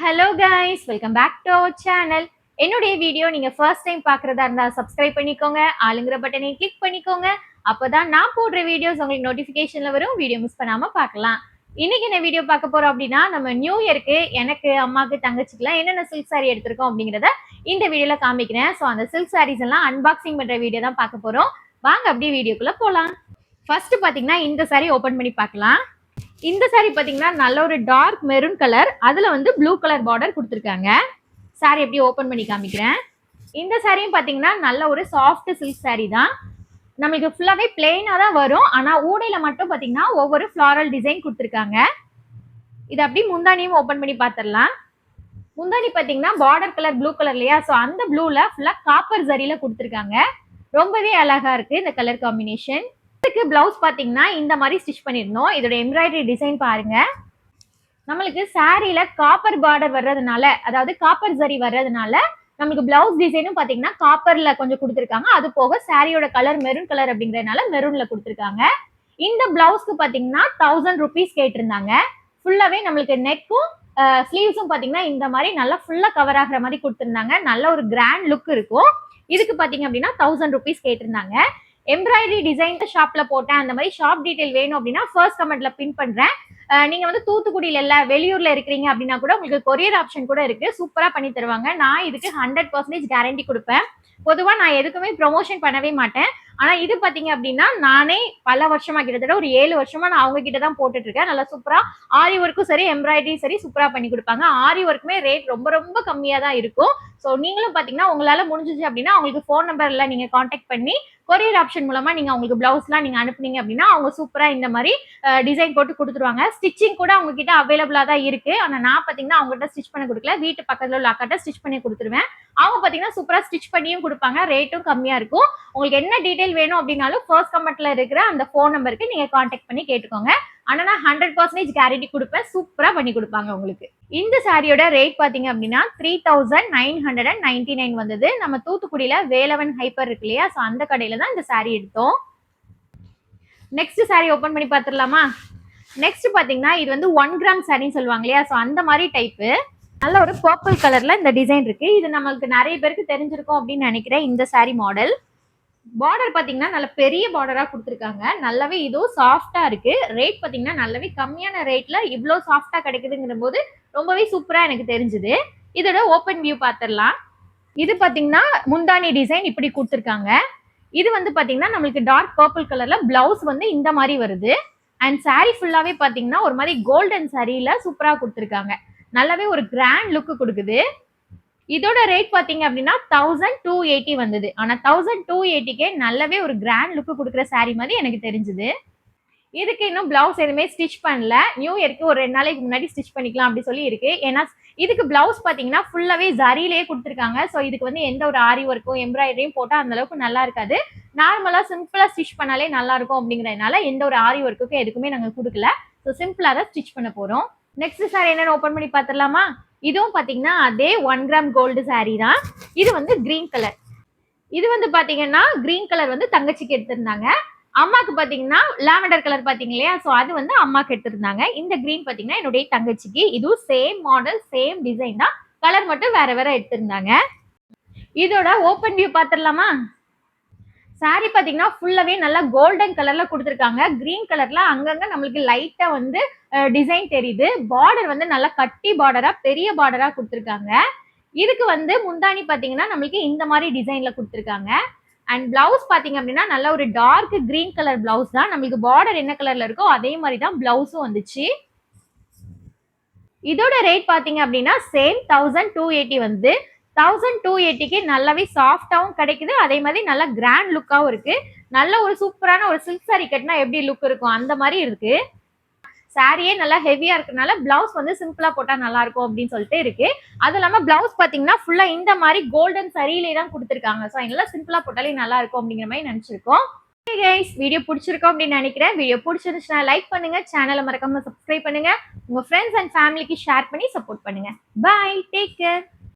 Hello guys welcome back to our channel என்னுடைய video நீங்க first time பார்க்குறதா இருந்தா சப்ஸ்கிரைப் பண்ணிக்கோங்க ஆளுங்கிற பட்டனை கிளிக் பண்ணிக்கோங்க. அப்பதான் நான் போடுற வீடியோஸ் உங்களுக்கு நோட்டிஃபிகேஷனில் வரும். வீடியோ மிஸ் பண்ணாம பார்க்கலாம். இன்னைக்கு என்ன வீடியோ பார்க்க போறோம் அப்படின்னா நம்ம நியூ இயருக்கு எனக்கு அம்மாக்கு தங்கச்சிக்கெல்லாம் என்னென்ன சில்க் சாரி எடுத்திருக்கோம் அப்படிங்கிறத இந்த வீடியோல காமிக்கிறேன். ஸோ அந்த சில்க் சாரீஸ் எல்லாம் அன்பாக்சிங் பண்ற வீடியோ தான் பார்க்க போறோம். வாங்க அப்படியே வீடியோக்குள்ள போலாம். ஃபர்ஸ்ட் பாத்தீங்கன்னா இந்த சாரி ஓபன் பண்ணி பார்க்கலாம். இந்த சாரி பாத்தீங்கன்னா நல்ல ஒரு டார்க் மெரூன் கலர் அதுல வந்து ப்ளூ கலர் பார்டர் கொடுத்துருக்காங்க. சாரி எப்படி ஓபன் பண்ணி காமிக்கிறேன். இந்த சாரியும் பாத்தீங்கன்னா நல்ல ஒரு சாஃப்ட் சில்க் சாரி தான். நம்மளுக்கு ஃபுல்லாவே பிளெயினா தான் வரும். ஆனா ஊடையில மட்டும் பாத்தீங்கன்னா ஒவ்வொரு ஃப்ளாரல் டிசைன் கொடுத்துருக்காங்க. இது அப்படி முந்தானியும் ஓபன் பண்ணி பார்த்துடலாம் முந்தானி பாத்தீங்கன்னா பார்டர் கலர் ப்ளூ கலர் இல்லையா? ஸோ அந்த ப்ளூல ஃபுல்லா காப்பர் சரியில கொடுத்துருக்காங்க. ரொம்பவே அழகா இருக்கு இந்த கலர் காம்பினேஷன் இதுக்கு பிளவுஸ் பார்த்தீங்கன்னா இந்த மாதிரி ஸ்டிச் பண்ணியிருந்தோம். இதோட எம்ப்ராய்டரி டிசைன் பாருங்க. நம்மளுக்கு சாரியில காப்பர் பார்டர் வர்றதுனால அதாவது காப்பர் ஜரி வர்றதுனால நம்மளுக்கு பிளவுஸ் டிசைனும் பார்த்தீங்கன்னா காப்பர்ல கொஞ்சம் கொடுத்துருக்காங்க. அது போக சாரியோட கலர் மெரூன் கலர் அப்படிங்கிறதுனால மெரூன்ல கொடுத்துருக்காங்க. இந்த பிளவுஸ்க்கு பார்த்தீங்கன்னா தௌசண்ட் ருபீஸ் கேட்டிருந்தாங்க. ஃபுல்லாவே நம்மளுக்கு நெக்கும் ஸ்லீவ்ஸும் பார்த்தீங்கன்னா இந்த மாதிரி நல்லா ஃபுல்லாக கவர் ஆகுற மாதிரி கொடுத்துருந்தாங்க. நல்ல ஒரு கிராண்ட் லுக் இருக்கும். இதுக்கு பார்த்தீங்க அப்படின்னா தௌசண்ட் ருபீஸ் கேட்டிருந்தாங்க. எம்ப்ராய்டரி டிசைன் ஷாப்ல போட்டேன். அந்த மாதிரி ஷாப் டீடைல் வேணும் அப்படின்னா ஃபர்ஸ்ட் கமெண்ட்ல பின் பண்றேன். நீங்க வந்து தூத்துக்குடியில இல்ல வெளியூர்ல இருக்கிறீங்க அப்படின்னா கூட உங்களுக்கு கொரியர் ஆப்ஷன் கூட இருக்கு. சூப்பரா பண்ணி தருவாங்க. நான் இதுக்கு ஹண்ட்ரட் பர்சன்டேஜ் கேரண்டி கொடுப்பேன். பொதுவா நான் எதுக்குமே ப்ரொமோஷன் பண்ணவே மாட்டேன். ஆனா இது பாத்தீங்க அப்படின்னா நானே பல வருஷமா கிட்டத்தட்ட ஒரு ஏழு வருஷமா நான் அவங்க கிட்ட தான் போட்டுட்டு இருக்கேன் நல்லா சூப்பரா ஆரி ஒர்க்கும் சரி எம்ப்ராய்டரி சரி சூப்பரா பண்ணி கொடுப்பாங்க. ஆரி ஒர்க்குமே ரேட் ரொம்ப ரொம்ப கம்மியா தான் இருக்கும். ஸோ நீங்களும் பாத்தீங்கன்னா உங்களால முடிஞ்சிச்சு அப்படின்னா அவங்களுக்கு ஃபோன் நம்பர்ல நீங்க காண்டாக்ட் பண்ணி கொரியர் ஆப்ஷன் மூலமா நீங்க அவங்களுக்கு பிளவுஸ்லாம் நீங்க அனுப்புனீங்க அப்படின்னா அவங்க சூப்பரா இந்த மாதிரி டிசைன் போட்டு கொடுத்துருவாங்க. ஸ்டிச்சிங் கூட அவங்க கிட்ட அவைலபிளா தான் இருக்கு. ஆனா நான் பாத்தீங்கன்னா அவங்ககிட்ட ஸ்டிச் பண்ண கொடுக்கல. வீட்டு பக்கத்துல உள்ள அக்காட்ட ஸ்டிச் பண்ணி கொடுத்துருவேன். அவங்க பாத்தீங்கன்னா சூப்பரா ஸ்டிச் பண்ணியும் கொடுப்பாங்க. ரேட்டும் கம்மியா இருக்கும். உங்களுக்கு என்ன டீடைல் வேணும் அப்படின்னாலும் ஃபர்ஸ்ட் கமெண்ட்ல இருக்கிற அந்த ஃபோன் நம்பருக்கு நீங்க காண்டாக்ட் பண்ணி கேட்டுக்கோங்க. ஆனா நான் ஹண்ட்ரட் பர்சன்டேஜ் கேரண்டி கொடுப்பேன். சூப்பரா பண்ணி கொடுப்பாங்க உங்களுக்கு. இந்த சாரியோட ரேட் பாத்தீங்க அப்படின்னா three thousand nine hundred and ninety nine வந்தது. நம்ம தூத்துக்குடியில வேலவன் ஹைப்பர் இருக்கு இல்லையா? ஸோ அந்த கடையில தான் இந்த சாரி எடுத்தோம். நெக்ஸ்ட் சாரி ஓபன் பண்ணி பார்த்துடலாமா? நெக்ஸ்ட் பாத்தீங்கன்னா இது வந்து ஒன் கிராம் சாரின்னு சொல்லுவாங்க இல்லையா? ஸோ அந்த மாதிரி டைப்பு நல்ல ஒரு பர்பிள் கலர்ல இந்த டிசைன் இருக்கு. இது நம்மளுக்கு நிறைய பேருக்கு தெரிஞ்சிருக்கும் அப்படின்னு நினைக்கிறேன் இந்த சாரி மாடல் பார்டர் பார்த்தீங்கன்னா நல்ல பெரிய பார்டராக கொடுத்துருக்காங்க. நல்லாவே இதுவும் சாஃப்டாக இருக்குது ரேட் பார்த்தீங்கன்னா நல்லாவே கம்மியான ரேட்டில் இவ்வளோ சாஃப்டாக கிடைக்குதுங்கிற போது ரொம்பவே சூப்பராக எனக்கு தெரிஞ்சுது. இதோட ஓப்பன் வியூ பார்த்துடலாம் இது பார்த்தீங்கன்னா முந்தானி டிசைன் இப்படி கொடுத்துருக்காங்க. இது வந்து பார்த்தீங்கன்னா நம்மளுக்கு டார்க் பர்பிள் கலரில் ப்ளவுஸ் வந்து இந்த மாதிரி வருது. அண்ட் சாரீ ஃபுல்லாகவே பார்த்தீங்கன்னா ஒரு மாதிரி கோல்டன் சாரியில சூப்பராக கொடுத்துருக்காங்க. நல்லாவே ஒரு கிராண்ட் லுக் கொடுக்குது. இதோட ரேட் பார்த்தீங்க அப்படின்னா தௌசண்ட் டூ எயிட்டி வந்தது. ஆனால் தௌசண்ட் டூ எயிட்டிக்கே நல்லாவே ஒரு கிராண்ட் லுக்கு கொடுக்குற சாரீ மாதிரி எனக்கு தெரிஞ்சுது. இதுக்கு இன்னும் பிளவுஸ் எதுவுமே ஸ்டிச் பண்ணல. நியூ இயர்க்கு ஒரு ரெண்டு நாளைக்கு முன்னாடி ஸ்டிச் பண்ணிக்கலாம் அப்படி சொல்லி இருக்கு. ஏன்னா இதுக்கு பிளவுஸ் பார்த்தீங்கன்னா ஃபுல்லாகவே ஜரியிலே கொடுத்துருக்காங்க. ஸோ இதுக்கு வந்து எந்த ஒரு ஆரி ஒர்க்கும் எம்ப்ராய்டரியும் போட்டால் அந்த அளவுக்கு நல்லா இருக்காது. நார்மலாக சிம்பிளாக ஸ்டிச் பண்ணாலே நல்லா இருக்கும் அப்படிங்கறதுனால எந்த ஒரு ஆரி ஒர்க்குக்கும் எதுக்குமே நாங்கள் கொடுக்கல. ஸோ சிம்பிளாக தான் ஸ்டிச் பண்ண போகிறோம் நெக்ஸ்ட் சார் என்னென்னு ஓப்பன் பண்ணி பார்த்துடலாமா? இதுவும் பாத்தீங்கன்னா அதே ஒன் கிராம் கோல்டு saree தான். இது வந்து கிரீன் கலர் இது வந்து பாத்தீங்கன்னா கிரீன் கலர் வந்து தங்கச்சிக்கு எடுத்திருந்தாங்க. அம்மாக்கு பாத்தீங்கன்னா லாவெண்டர் கலர் பாத்தீங்க இல்லையா? ஸோ அது வந்து அம்மாக்கு எடுத்திருந்தாங்க. இந்த கிரீன் பாத்தீங்கன்னா என்னுடைய தங்கச்சிக்கு. இதுவும் சேம் மாடல் சேம் டிசைன் தான். கலர் மட்டும் வேற வேற எடுத்திருந்தாங்க. இதோட ஓப்பன் வியூ பார்த்துடலாமா சாரி பார்த்தீங்கன்னா ஃபுல்லாகவே நல்லா கோல்டன் கலரில் கொடுத்துருக்காங்க. க்ரீன் கலரில் அங்கங்கே நம்மளுக்கு லைட்டாக வந்து டிசைன் தெரியுது. பார்டர் வந்து நல்லா கட்டி பார்டராக பெரிய பார்டராக கொடுத்துருக்காங்க. இதுக்கு வந்து முந்தானி பார்த்தீங்கன்னா நம்மளுக்கு இந்த மாதிரி டிசைனில் கொடுத்துருக்காங்க. அண்ட் பிளவுஸ் பார்த்தீங்க அப்படின்னா நல்ல ஒரு டார்க் க்ரீன் கலர் பிளவுஸ் தான். நம்மளுக்கு பார்டர் என்ன கலரில் இருக்கோ அதே மாதிரி தான் பிளவுஸும் வந்துச்சு. இதோட ரேட் பார்த்தீங்க அப்படின்னா சேம் தௌசண்ட் டூ எயிட்டி வந்து தௌசண்ட் டூ எயிட்டிக்கு நல்லாவே சாஃப்டாகவும் கிடைக்குது. அதே மாதிரி நல்லா கிராண்ட் லுக்காகவும் இருக்குது நல்ல ஒரு சூப்பரான ஒரு சில்க் சாரி கட்டினா எப்படி லுக் இருக்கும்? அந்த மாதிரி இருக்குது சாரியே நல்லா ஹெவியாக இருக்கிறனால பிளவுஸ் வந்து சிம்பிளாக போட்டால் நல்லா இருக்கும் அப்படின்னு சொல்லிட்டு இருக்கு. அதுவும் இல்லாமல் பிளவுஸ் பார்த்தீங்கன்னா ஃபுல்லாக இந்த மாதிரி கோல்டன் சரியிலே தான் கொடுத்துருக்காங்க. ஸோ எல்லாம் சிம்பிளாக போட்டாலே நல்லா இருக்கும் அப்படிங்கிற மாதிரி நினச்சிருக்கோம். கைஸ் வீடியோ பிடிச்சிருக்கோம் அப்படின்னு நினைக்கிறேன். வீடியோ பிடிச்சிருந்துச்சுன்னா லைக் பண்ணுங்க. சேனலை மறக்காம சப்ஸ்கிரைப் பண்ணுங்க. உங்க ஃப்ரெண்ட்ஸ் அண்ட் ஃபேமிலிக்கு ஷேர் பண்ணி சப்போர்ட் பண்ணுங்க. Bye take care